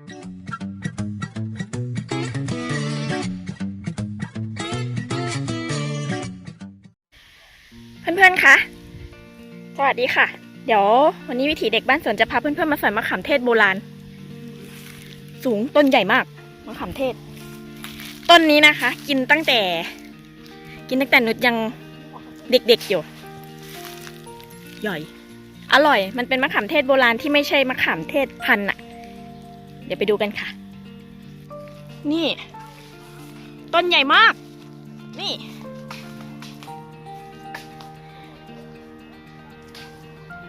เพื่อนๆ คะ สวัสดีค่ะ เดี๋ยววันนี้วิถีเด็กบ้านสวนจะพาเพื่อนๆ มาสอยมะขามเทศโบราณ สูงต้นใหญ่มากมะขามเทศ ต้นนี้นะคะ กินตั้งแต่ กินตั้งแต่นุชยังเด็กๆ อยู่ ใหญ่ อร่อย มันเป็นมะขามเทศโบราณที่ไม่ใช่มะขามเทศพันธุ์อะ ดี๋ยวไปดูกันค่ะ นี่ ต้นใหญ่มาก นี่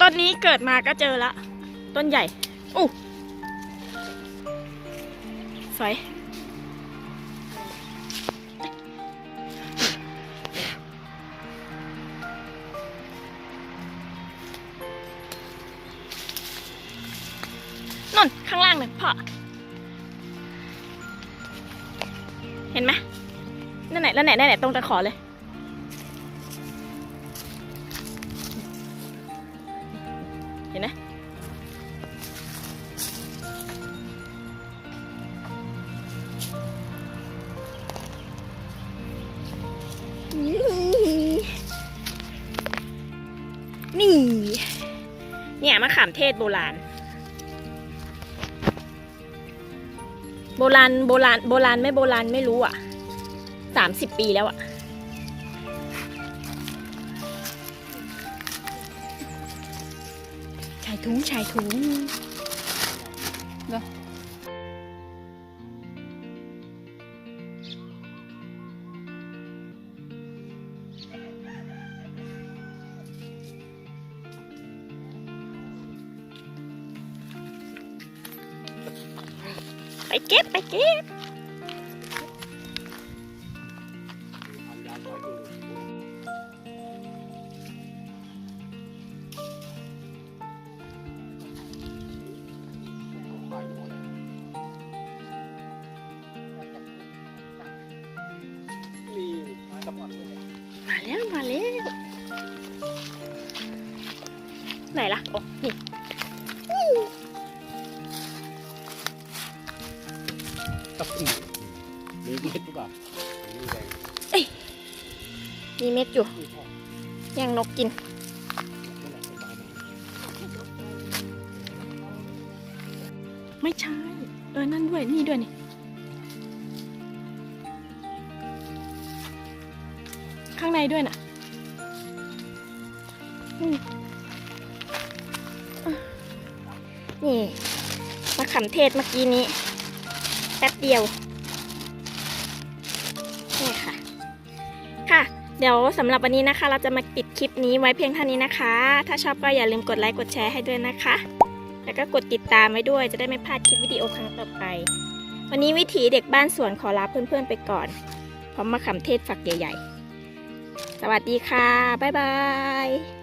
ต้นนี้เกิดมาก็เจอละ ต้นใหญ่อู้สวย นนข้างล่างหนึ่งพ่อ เห็นไหมนั่นไหนแล้วไหนนั่นไหนตรงตะขอเลย เห็นไหมนี่ เนี่ยมะขามเทศโบราณ โบราณโบราณโบราณไม่โบราณไม่รู้อะสามสิบปีแล้วอะ ชายถุงชายถุงเนอะ ไปเก็บไปเก็บมาแล้ว มาแล้ว ไหนล่ะ โอ้ นี่ กับอีกมีเม็ดหรือเปล่ามีแดงมีเม็ดอยู่ย่งนกกินไม่ใช่เออนั่นด้วยนี่ด้วยนี่ข้างในด้วยน่ะอืมอะนี่มะขามเทศเมื่อกี้นี้ ป๊บเดียวนี่ค่ะ ค่ะ เดี๋ยวสำหรับวันนี้นะคะ เราจะมาปิดคลิปนี้ไว้เพียงเท่านี้นะคะ ถ้าชอบก็อย่าลืมกดไลค์กดแชร์ให้ด้วยนะคะ แล้วก็กดติดตามไว้ด้วยจะได้ไม่พลาดคลิปวิดีโอครั้งต่อไป วันนี้วิถีเด็กบ้านสวนขอลาเพื่อนๆไปก่อนพร้อมมะขามเทศฝักใหญ่ ๆ สวัสดีค่ะ บ๊ายบาย